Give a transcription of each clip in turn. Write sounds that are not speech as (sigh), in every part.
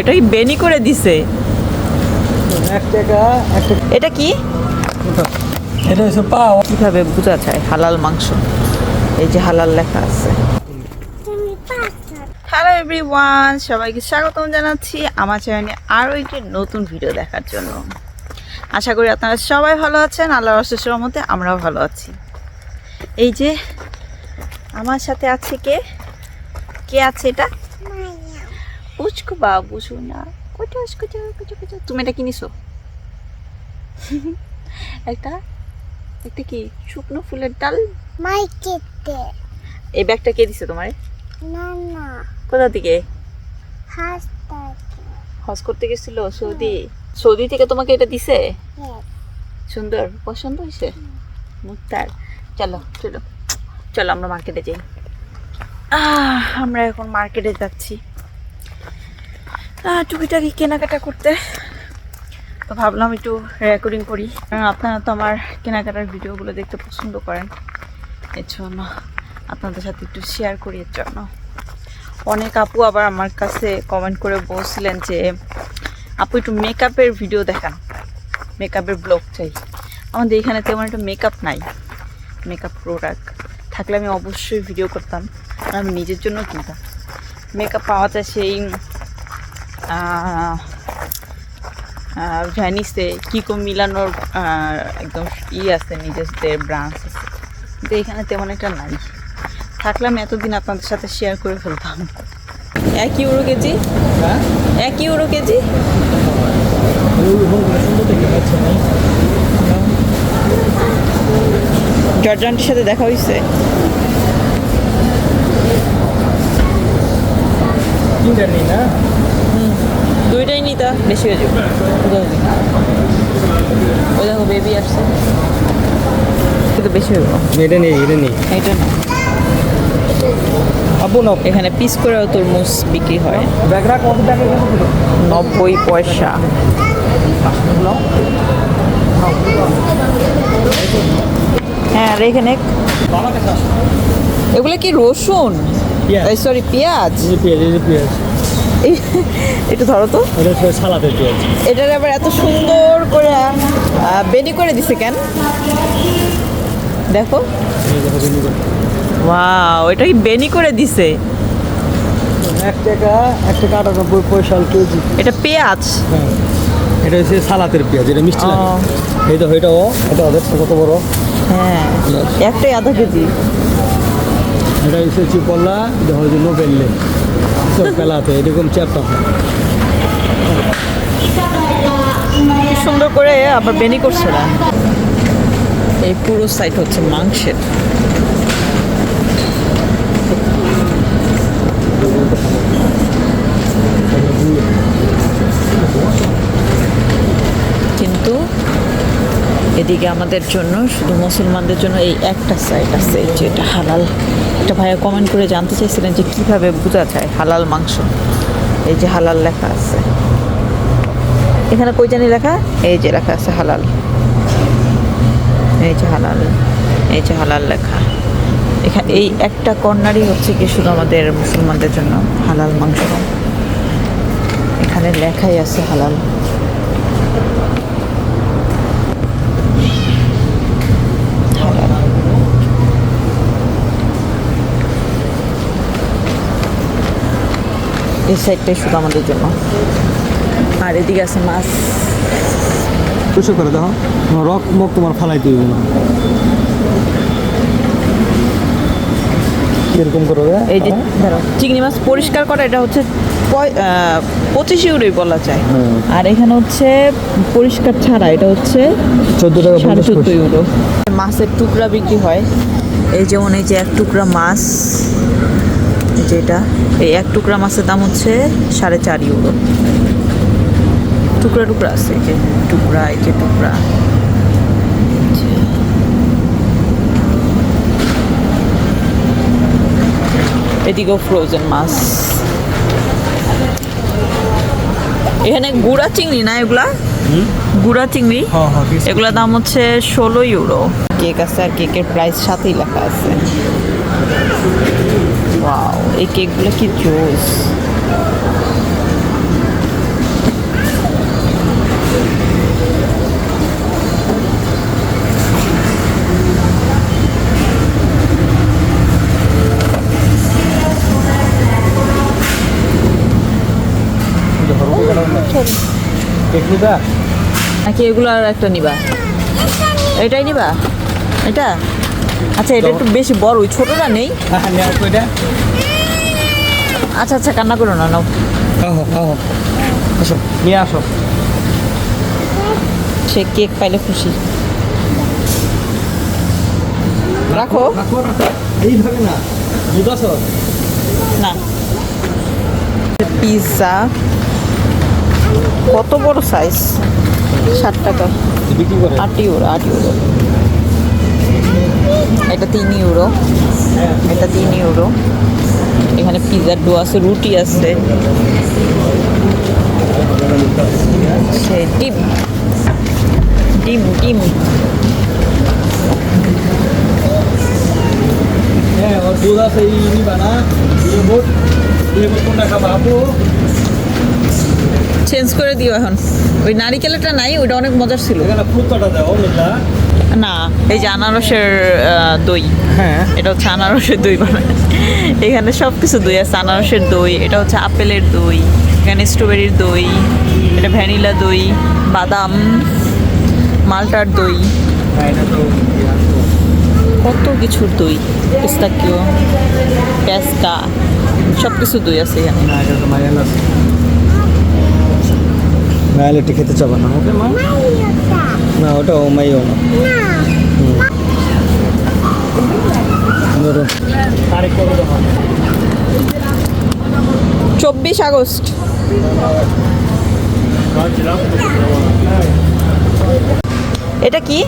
এটা কি বেনি করে দিছে। এটা কি? এটা হচ্ছে পাও। কীভাবে বোঝা যায়? হালাল মাংস। এই যে হালাল লেখা আছে। হ্যালো এভরিওয়ান সবাইকে স্বাগতম জানাচ্ছি আমার চ্যানেলে আরও একটি নতুন ভিডিও দেখার জন্য। আশা করি আপনারা সবাই ভালো আছেন আল্লাহর অশেষ রহমতে আমরাও ভালো আছি। এই যে আমার সাথে আছে কে? কে আছে এটা? পুচকু বাবু শোনা কোথাও কোথাও কোথাও কোথাও তুমি এটা কিনিছো? (laughs) একটা একটা কি? শুকনো ফুলের ডাল? মাইকেতে এই ব্যাগটা কে দিছে তোমার? না না কোথা থেকে? হাসতাকে হজ করতে গেছিল সৌদি। সৌদি থেকে তোমাকে এটা দিছে? হ্যাঁ। সুন্দর পছন্দ হয়েছে? মুক্তার। চলো চলো। চলো আমরা মার্কেটে যাই। আহ, আমরা এখন মার্কেটে যাচ্ছি। টুকিটাকি কেনাকাটা করতে। তো ভাবলাম একটু রেকর্ডিং করি। কারণ আপনারা তো আমার কেনাকাটার ভিডিওগুলো দেখতে পছন্দ করেন। এর জন্য আপনাদের সাথে একটু শেয়ার করি এর জন্য। অনেক আপু আবার আমার কাছে কমেন্ট করে বলছিলেন যে, আপু, একটু মেকআপের ভিডিও দেখান। মেকআপের ব্লগ চাই। আমাদের এখানে তেমন একটা মেকআপ নাই। মেকআপ প্রোডাক্ট থাকলে আমি অবশ্যই ভিডিও করতাম। আমি নিজের জন্য কিনতাম। মেকআপ পাওয়া যায় সেই জানিসে কিকো মিলানোর একদম ই আছে নিজেদের ব্রাঞ্চ আছে। কিন্তু এখানে তেমন একটা নাই। থাকলাম এতদিন আপনাদের সাথে শেয়ার করে ফেলতাম। এক ইউরো কেজি? হ্যাঁ? এক ইউরো কেজি? জর্জানটির সাথে দেখা হয়েছে না? দুইটাই নিতা বেশি হয়ে যাবে। ওই দেখো বেবি আসছে। কিন্তু বেশি এটা নেই এটা নেই। না আবু এখানে পিস করেও তরমুজ বিক্রি হয়। ব্যাগরা কত টাকা নব্বই পয়সা। হ্যাঁ আর এখানে এগুলো কি রসুন। সরি পেঁয়াজ? পেঁয়াজ পেঁয়াজ। একটু ধরো তো। এটার আবার এত সুন্দর করে বেনি করে দিছে কেন? দেখো। ওয়াও এটা কি বেনি করে দিছে। এক টাকা এক টাকা আটানব্বই পয়সা কেজি। এটা পেঁয়াজ। হ্যাঁ। এটা হচ্ছে সালাতের পেঁয়াজ এটা মিষ্টি লাগে। ও। এই দেখো এটাও এটা কত বড়? হ্যাঁ একটাই আধা কেজি। এটা হচ্ছে চিপল্লা এটা হচ্ছে নোবেললে সব পেলাতে এরকম চ্যাপটা সুন্দর করে আবার বেনি করছে না। এই পুরো সাইড হচ্ছে মাংসের। এদিকে আমাদের জন্য, শুধু মুসলমানদের জন্য এই একটা সাইড আছে যেটা হালাল। একটা ভাইয়া কমেন্ট করে জানতে চাইছিলেন যে কীভাবে বোঝা যায় হালাল মাংস? এই যে হালাল লেখা আছে। এখানে কই জানি লেখা? এই যে লেখা আছে হালাল। এই যে হালাল। এই যে হালাল লেখা। এখানে এই একটা কর্নারই হচ্ছে কি শুধু আমাদের মুসলমানদের জন্য হালাল মাংস। এখানে লেখাই আছে হালাল। এই সাইডটাই শুধু আমাদের জন্য। আর এদিকে আছে মাছ। কুসো করে দেখো রক মুখ তোমার ফালাই দিবে না এরকম করে দেয় এই যে ধরো চিংড়ি মাছ পরিষ্কার করা এটা হচ্ছে পঁচিশ ইউরোই বলা যায়। আর এখানে হচ্ছে পরিষ্কার ছাড়া এটা হচ্ছে চোদ্দ টাকা সাড়ে চোদ্দ ইউরো। মাছের টুকরা বিক্রি হয়। এই যেমন এই যে এক টুকরা মাছ। এই যে এটা এই এক টুকরা মাছের দাম হচ্ছে সাড়ে চার ইউরো টুকরা টুকরা আছে এই যে টুকরা এই যে টুকরা। এদিকেও ফ্রোজেন মাছ। এখানে গুড়া চিংড়ি না এগুলা? গুড়া চিংড়ি? হ্যাঁ হ্যাঁ। এগুলোর দাম হচ্ছে ষোলো ইউরো কেক আছে আর কেকের প্রাইস সাথেই লেখা আছে। Wow, ekek kijk juice. joes. Kayak gula, kayak gula, kayak gula, ini gula, kayak gula, kayak gula, ini ba? kayak আচ্ছা এটা একটু বেশি বড় ওই ছোটটা নেই? হ্যাঁ আচ্ছা আচ্ছা কান্না করো না নাও। আহো আহো আসো। নিয়ে আসো। সে কেক পাইলে খুশি। রাখো। এইভাবে না আছো না। পিৎজা। কত বড় সাইজ ষাট টাকা। আট ইউরো আট ইউরো এটা তিন ইউরো এটা তিন ইউরো এখানে পিৎজার ডো আছে রুটি আছে। ডিম। ডিম ডিম। হ্যাঁ বোট দুই বোট কোনটা খাবা আপু? চেঞ্জ করে দিও এখন। ওই নারিকেলটা নাই ওইটা অনেক মজার ছিল। এখানে ফুটটা দাও মিল্লা না এই যে আনারসের দই। হ্যাঁ। এটা হচ্ছে আনারসের দই বানায়। এখানে সব কিছু দই আছে আনারসের দই এটা হচ্ছে আপেলের দই এখানে স্ট্রবেরির দই এটা ভ্যানিলা দই বাদাম মালটার দই। কত কিছুর দই পিস্তাকিও পেস্তা সব কিছু দই আছে এখানে। খেতে চাবা না? ওকে মা না ওটা ও মাইও না আগস্ট। এটা কি?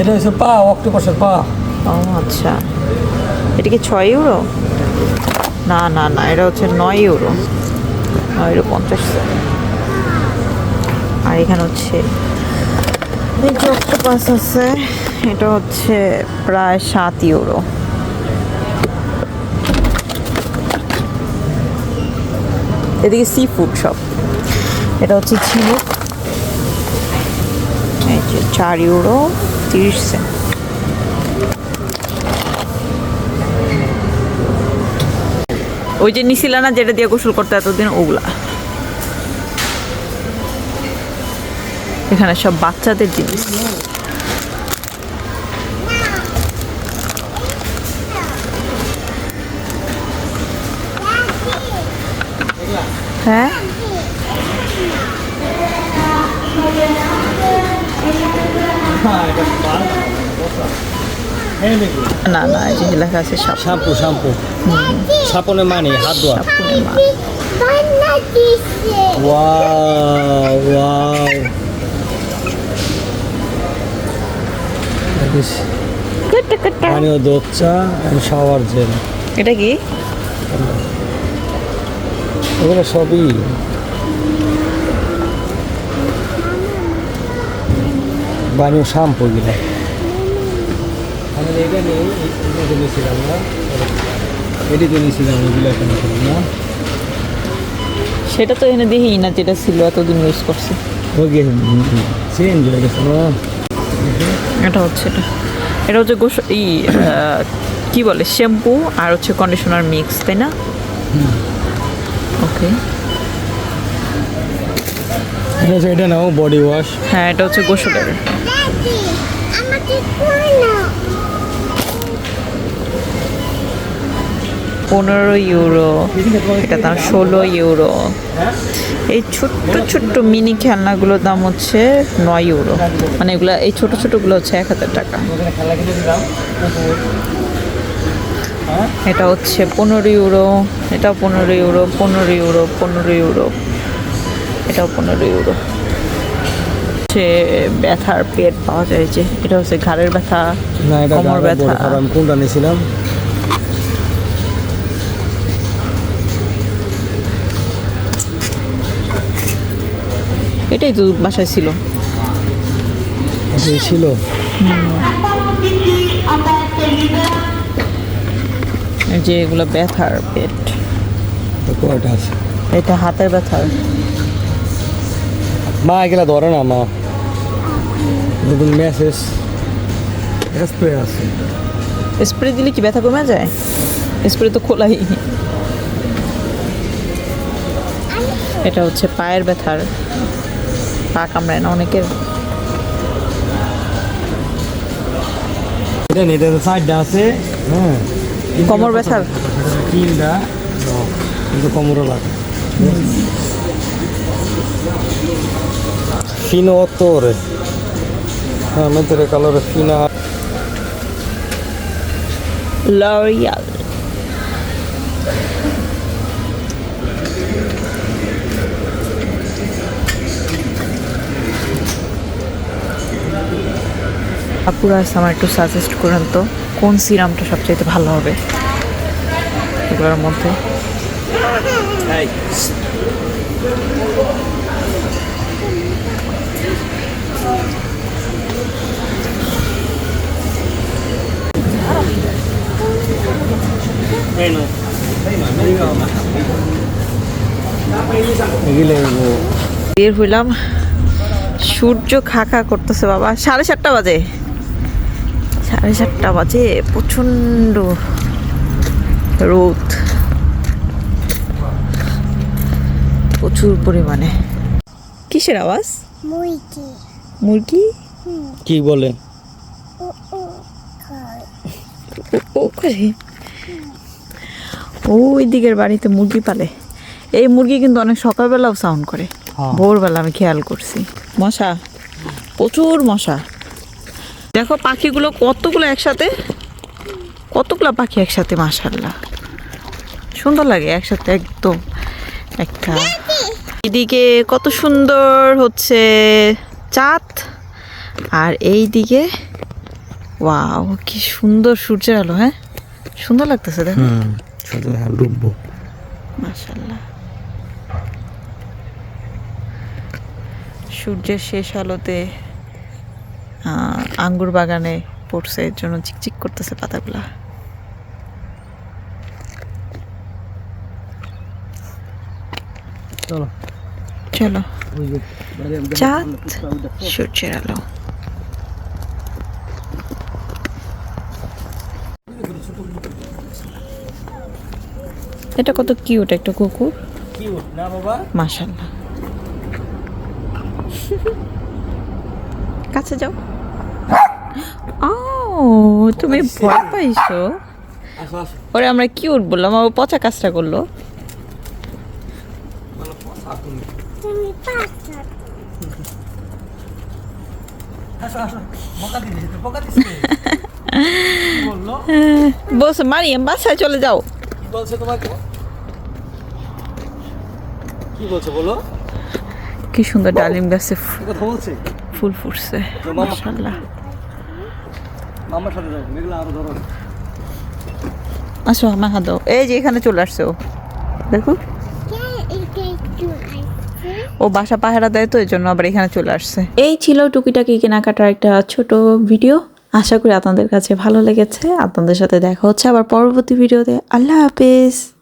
এটা হচ্ছে পা অক্টোপাসের পা। ও আচ্ছা। এটা কি ছয় ইউরো? না না না এটা হচ্ছে নয় ইউরো। নয় ইউরো পঞ্চাশ। আর এখানে হচ্ছে এই যে অক্টোপাস আছে এটা হচ্ছে প্রায় সাত ইউরো। এদিকে সি ফুড সব এটা হচ্ছে ঝিনুক। চার ইউরো তিরিশ সেন্ট ওই যে নিছিলা না, যেটা দিয়ে গোসল করতে এতদিন, ওগুলা। এখানে সব বাচ্চাদের জিনিস। হ্যাঁ। হ্যাঁ না না এই যে লেখা আছে শ্যাম্পু শ্যাম্পু সাপনে মানে হাত ধোয়া। সাপুনের মা ওয়াও ওয়াও। পানীয় দোচ্চা শাওয়ার জেল এটা কি? এগুলো সবই। বানীয় শ্যাম্পু এগুলো। আমি এখানে নিয়েছিলাম না এটি তো নিয়েছিলাম এগুলো এখানে না। সেটা তো এখানে দেখি না যেটা ছিল এতদিন ইউজ করছি। চেঞ্জ হয়ে গেছে না? এটা হচ্ছে এটা। এটা হচ্ছে গোস ই আহ, কি বলে শ্যাম্পু আর হচ্ছে কন্ডিশনার মিক্স তাই না? ওকে এটা হচ্ছে এটা নাও বডি ওয়াশ হ্যাঁ এটা হচ্ছে গোসলের। পনেরো ইউরো। এটা দাম ষোলো ইউরো। এই ছোট্ট ছোট্ট মিনি খেলনাগুলোর দাম হচ্ছে নয় ইউরো। মানে এগুলা এই ছোট ছোটগুলো হচ্ছে এক হাজার টাকা। এটা হচ্ছে পনেরো ইউরো এটাও পনেরো ইউরো পনেরো ইউরো পনেরো ইউরো এটাও পনেরো ইউরো। হচ্ছে ব্যথার পেট পাওয়া যায় যে এটা হচ্ছে ঘাড়ের ব্যথা কোমর ব্যথা। আমি কোনটা নিয়েছিলাম? এটাই তো বাসায় ছিল। ছিল? যে এগুলো ব্যথার পেট। কয়টা আছে? এটা হাতের ব্যথার মা এগুলা ধরে না মা। নতুন মেসেজ স্প্রে আছে। স্প্রে দিলে কি ব্যথা কমে যায়? স্প্রে তো খোলাই। এটা হচ্ছে পায়ের ব্যথার। পা কামড়ায় না অনেকের। এটা নেই সাইডটা আছে হ্যাঁ। কোমর ব্যথার? তিনটা। কিন্তু কোমরও লাগে ah, mentre calore fino a লরিয়াল। আপুরা আমার একটু সাজেস্ট করেন তো। কোন সিরামটা সবচাইতে ভালো হবে? এগুলোর মধ্যে। বের হইলাম। সূর্য খাকা করতেছে বাবা। সাড়ে সাতটা বাজে। সাড়ে সাতটা বাজে প্রচণ্ড রোদ। প্রচুর পরিমাণে। কিসের আওয়াজ? মুরগি। মুরগি? কি বলে? ও করে? ওই দিকের বাড়িতে মুরগি পালে। এই মুরগি কিন্তু অনেক সকালবেলাও সাউন্ড করে। হ্যাঁ। ভোরবেলা আমি খেয়াল করছি। মশা? প্রচুর মশা। দেখো পাখিগুলো কতগুলো একসাথে? কতগুলো পাখি একসাথে মাশাল্লাহ সুন্দর লাগে একসাথে একদম। একটা। এদিকে কত সুন্দর হচ্ছে চাঁদ। আর এই দিকে ওয়াও কি সুন্দর সূর্যের আলো হ্যাঁ? সুন্দর লাগতেছে দেখো। ডুববো মাশাল্লাহ সূর্যের শেষ আলোতে আঙ্গুর বাগানে পড়ছে এর জন্য চিকচিক করতেছে পাতাগুলা। চলো। চলো। চাঁদ সূর্যের আলো। এটা কত কিউট একটা কুকুর। কি না বাবা? কাছে যাও। তুমি ভয় পাইছো? ওরে আমরা কিউট বললাম ও পচা কাজটা করল। বলছে মারিয়াম বাসায় চলে যাও। কি বলছে তোমাকে? কি বলছে বলো? কি সুন্দর ডালিম গাছে ফুল ফুটছে মামা। আসো, আমার হাত এই যে, এখানে চলে আসছে ও। দেখো। ও বাসা পাহারা দেয় তো এই জন্য আবার এখানে চলে আসছে। এই ছিল টুকিটাকি কেনাকাটার একটা ছোট ভিডিও। আশা করি আপনাদের কাছে ভালো লেগেছে। আপনাদের সাথে দেখা হচ্ছে আবার পরবর্তী ভিডিওতে। আল্লাহ হাফেজ।